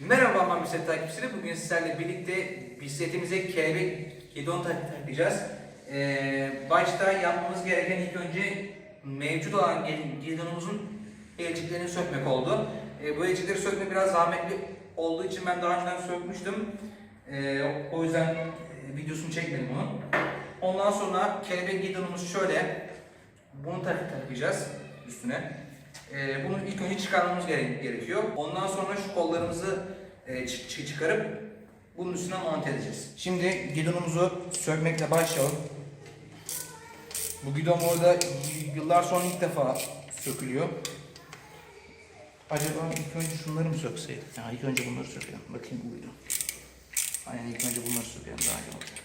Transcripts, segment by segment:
Merhaba bisiklet takipçileri. Bugün sizlerle birlikte bisikletimize kelebek tak- takacağız. Ee, başta yapmamız gereken ilk önce mevcut olan gidonumuzun elciklerini sökmek oldu. Ee, bu elcikleri sökmek biraz zahmetli olduğu için ben daha önceden sökmüştüm. Ee, o yüzden e, videosunu çekmedim onu. Ondan sonra kelebek gidonumuz şöyle. Bunu tak takacağız üstüne. Ee, bunu ilk önce çıkarmamız gere- gerekiyor. Ondan sonra şu kollarımızı e, çı- çı- çıkarıp bunun üstüne monte edeceğiz. Şimdi gidonumuzu sökmekle başlayalım. Bu gidon orada yıllar sonra ilk defa sökülüyor. Acaba ilk önce şunları mı sökseydik? Ya ilk önce bunları sökelim. Bakayım bu gidon. Aynen ilk önce bunları sökelim daha iyi olacak.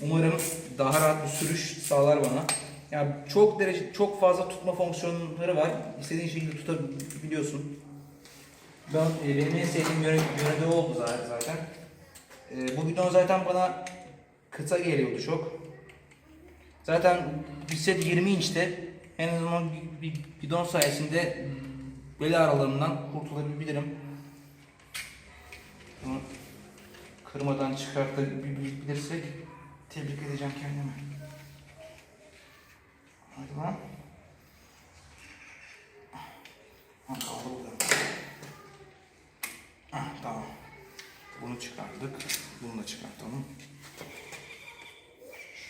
Umarım daha rahat bir sürüş sağlar bana. Yani çok derece çok fazla tutma fonksiyonları var. İstediğin şekilde tutabiliyorsun. Ben e, benim en sevdiğim yöne, yöne oldu zaten. E, bu bidon zaten bana kısa geliyordu çok. Zaten bisiklet 20 inçte. En azından bir, bidon sayesinde bel aralarından kurtulabilirim. Bunu kırmadan çıkartabilirsek tebrik edeceğim kendimi. Lan. Ha, kaldı burada. Ah, tamam. Bunu çıkardık. Bunu da çıkartalım.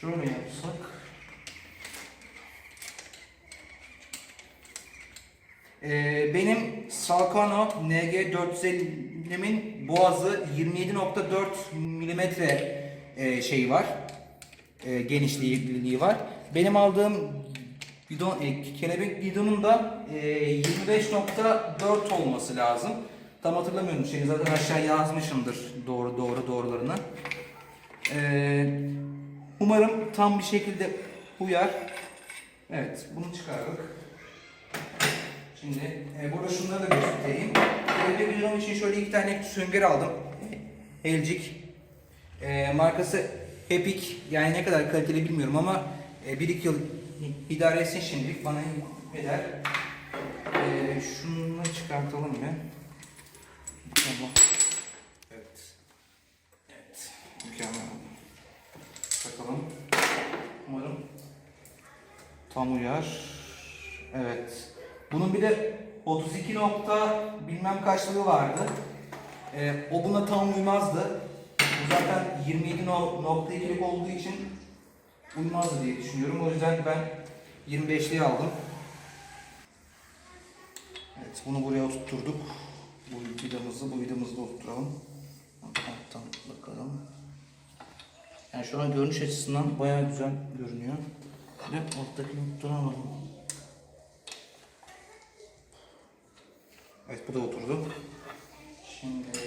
Şöyle yapsak. Ee, benim Salkano NG450'min boğazı 27.4 milimetre e, şeyi var. E, genişliği var. Benim aldığım bidon, e, kelebek bidonun da e, 25.4 olması lazım. Tam hatırlamıyorum şeyi zaten aşağı yazmışımdır doğru doğru doğrularını. E, umarım tam bir şekilde uyar. Evet bunu çıkardık. Şimdi e, burada şunları da göstereyim. Kelebek bidonum için şöyle iki tane sünger aldım. Elcik. E, markası Epic. Yani ne kadar kaliteli bilmiyorum ama e, 1-2 yıl idare etsin şimdilik bana eder. E, şunu çıkartalım bir. Tamam. Evet. Evet. Mükemmel. Bakalım. Umarım tam uyar. Evet. Bunun bir de 32 nokta bilmem kaçlığı vardı. Ee, o buna tam uymazdı. Bu zaten 27.2'lik olduğu için uymazdı diye düşünüyorum. O yüzden ben 25'liği aldım. Evet, bunu buraya oturtturduk. Bu vidamızı, bu vidamızı da oturturalım. Alttan bakalım. Yani şu an görünüş açısından bayağı güzel görünüyor. Bir de alttakini tutturamadım. Evet bu da oturdu. Şimdi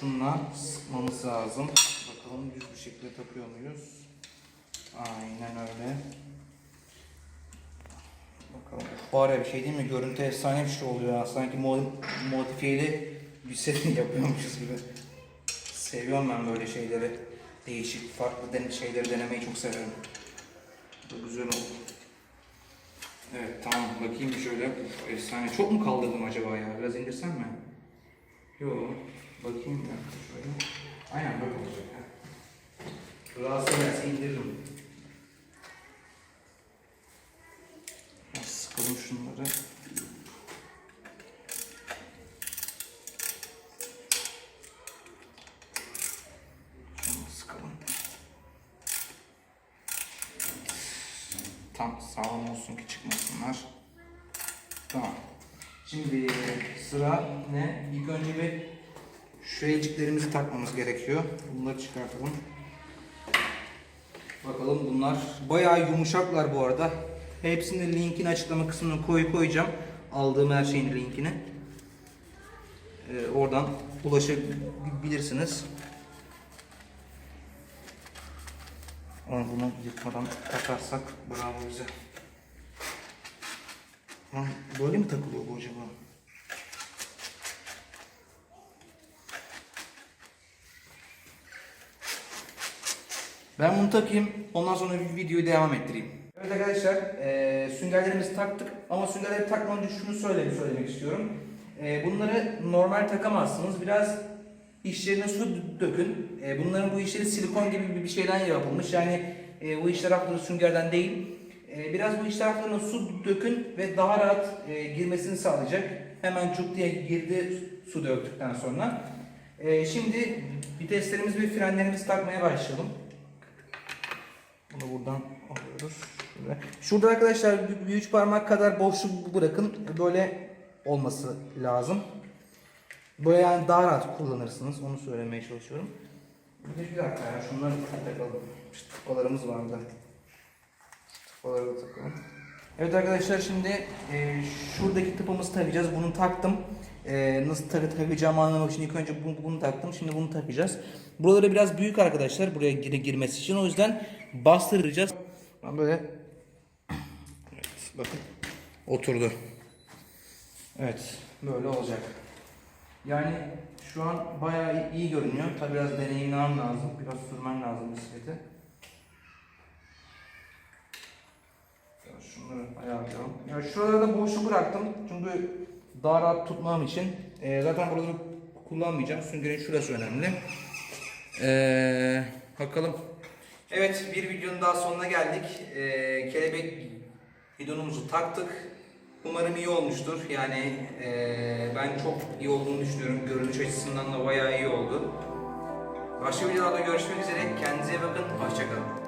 şunla sıkmamız lazım. Bakalım düz bir şekilde takıyor muyuz? Aynen öyle. Bakalım. Bari bir şey değil mi? Görüntü efsane bir şey oluyor. Sanki mod- modifiyeli bir set yapıyormuşuz gibi. Seviyorum ben böyle şeyleri. Değişik, farklı den- şeyleri denemeyi çok severim. Bu güzel oldu. Evet tamam bakayım şöyle. Uf, efsane. Çok mu kaldırdım acaba ya? Biraz indirsem mi? Yok. Bakayım bir dakika şöyle. Aynen böyle olacak ya. Rahatsız ederse indiririm. Biraz sıkalım şunları. Şunu sıkalım. Tam sağlam olsun ki çıkmasınlar. Tamam. Şimdi sıra ne? İlk önce bir şu elciklerimizi takmamız gerekiyor. Bunları çıkartalım. Bakalım bunlar bayağı yumuşaklar bu arada. Hepsinin linkini açıklama kısmına koy koyacağım. Aldığım her şeyin linkini. Ee, oradan ulaşabilirsiniz. Ama bunu yıkmadan takarsak bravo bize. Lan böyle mi takılıyor bu acaba? Ben bunu takayım, ondan sonra videoyu devam ettireyim. Evet arkadaşlar, e, süngerlerimizi taktık ama süngerleri takmadan önce şunu söyle, söylemek istiyorum. E, bunları normal takamazsınız. Biraz İşlerine su dökün. E, bunların bu işleri silikon gibi bir şeyden yapılmış. Yani e, bu iç tarafları süngerden değil. E, biraz bu iç taraflarına su dökün ve daha rahat e, girmesini sağlayacak. Hemen cuk diye girdi su döktükten sonra. E, şimdi viteslerimiz ve frenlerimizi takmaya başlayalım. Bunu buradan alıyoruz. Şurada arkadaşlar bir üç parmak kadar boşluk bırakın. Böyle olması lazım. Böyle yani daha rahat kullanırsınız. Onu söylemeye çalışıyorum. Bir bir dakika ya şunları takalım. İşte tıpalarımız vardı. Tıpaları da takalım. Evet arkadaşlar şimdi e, şuradaki tıpamızı takacağız. Bunu taktım. E, nasıl takı takacağımı anlamak için ilk önce bunu, bunu taktım. Şimdi bunu takacağız. Buraları biraz büyük arkadaşlar buraya gir girmesi için. O yüzden bastıracağız. Ben böyle evet, bakın oturdu. Evet böyle olacak. Yani şu an bayağı iyi görünüyor. Tabi biraz deneyimlemem lazım. Biraz sürmen lazım bisikleti. Şunları ayarlayalım. Ya şuralara da boşluk bıraktım. Çünkü daha rahat tutmam için. Ee, zaten buraları kullanmayacağım. Süngerin şurası önemli. Ee, bakalım. Evet bir videonun daha sonuna geldik. Ee, kelebek bidonumuzu taktık. Umarım iyi olmuştur. Yani ee, ben çok iyi olduğunu düşünüyorum. Görünüş açısından da bayağı iyi oldu. Başka videolarda görüşmek üzere. Kendinize bakın. Hoşçakalın.